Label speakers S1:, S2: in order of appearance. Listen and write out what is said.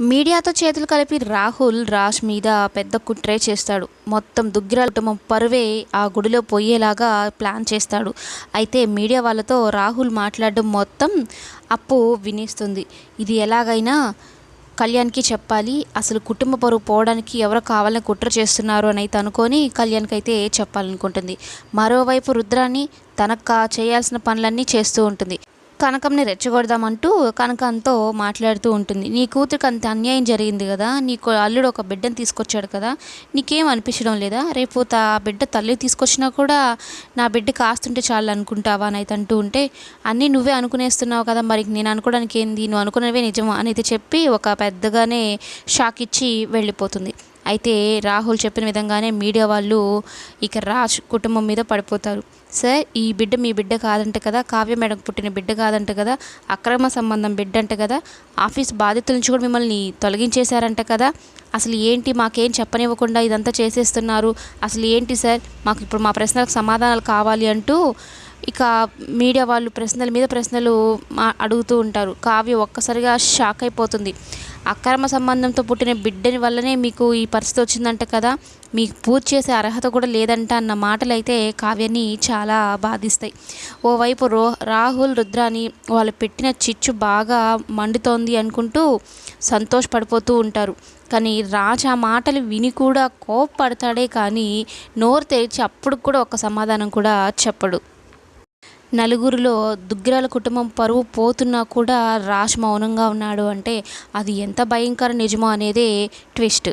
S1: మీడియాతో చేతులు కలిపి రాహుల్ రాజ్ మీద పెద్ద కుట్రే చేస్తాడు. మొత్తం దుగ్గిరాల కుటుంబం పరువే ఆ గుడిలో పోయేలాగా ప్లాన్ చేస్తాడు. అయితే మీడియా వాళ్ళతో రాహుల్ మాట్లాడడం మొత్తం అప్పు వినిస్తుంది. ఇది ఎలాగైనా కళ్యాణ్కి చెప్పాలి. అసలు కుటుంబ పరువు పోవడానికి ఎవరు కావాలని కుట్ర చేస్తున్నారు అని అయితే అనుకొని కళ్యాణ్కి అయితే చెప్పాలనుకుంటుంది. మరోవైపు రుద్రాన్ని తనకు కా- చేయాల్సిన పనులన్నీ చేస్తూ ఉంటుంది. కనకంని రెచ్చగొడదామంటూ కనకంతో మాట్లాడుతూ ఉంటుంది. నీ కూతురికి అంత అన్యాయం జరిగింది కదా నీకు అల్లుడు ఒక బిడ్డను తీసుకొచ్చాడు కదా నీకేం అనిపించడం లేదా? రేపు తా బిడ్డ తల్లి తీసుకొచ్చినా కూడా నా బిడ్డ కాస్తుంటే చాలు అనుకుంటావా అని అయితే అంటూ ఉంటే అన్నీ నువ్వే అనుకునేస్తున్నావు కదా మరి నేను అనుకోవడానికి ఏంది? నువ్వు అనుకున్నవే నిజం అని అయితే చెప్పి ఒక పెద్దగానే షాక్ ఇచ్చి వెళ్ళిపోతుంది. అయితే రాహుల్ చెప్పిన విధంగానే మీడియా వాళ్ళు ఇక రాజ్ కుటుంబం మీద పడిపోతారు. సార్ ఈ బిడ్డ మీ బిడ్డ కాదంట కదా కావ్య మేడం పుట్టిన బిడ్డ కాదంట కదా అక్రమ సంబంధం బిడ్డ అంట కదా ఆఫీస్ బాధ్యతల నుంచి కూడా మిమ్మల్ని తొలగించేశారంట కదా అసలు ఏంటి మాకేం చెప్పనివ్వకుండా ఇదంతా చేసేస్తున్నారు అసలు ఏంటి సార్ మాకు ఇప్పుడు మా ప్రశ్నలకు సమాధానాలు కావాలి అంటూ ఇక మీడియా వాళ్ళు ప్రశ్నల మీద ప్రశ్నలు మా అడుగుతూ ఉంటారు. కావ్య ఒక్కసారిగా షాక్ అయిపోతుంది. అక్రమ సంబంధంతో పుట్టిన బిడ్డని వల్లనే మీకు ఈ పరిస్థితి వచ్చిందంట కదా. మీకు పూజ చేసే అర్హత కూడా లేదంట అన్న మాటలు అయితే కావ్యాన్ని చాలా బాధిస్తాయి. ఓవైపు రో రాహుల్ రుద్రాని వాళ్ళు పెట్టిన చిచ్చు బాగా మండుతోంది అనుకుంటూ సంతోషపడిపోతూ ఉంటారు. కానీ రాజు ఆ మాటలు విని కూడా కోప్పడతాడే కానీ నోరు తెరిచి అప్పుడు కూడా ఒక సమాధానం కూడా చెప్పడు. నలుగురిలో దుగ్గిరాల కుటుంబం పరువు పోతున్నా కూడా రాజ్ మౌనంగా ఉన్నాడు అంటే అది ఎంత భయంకర నిజమో అనేదే ట్విస్ట్.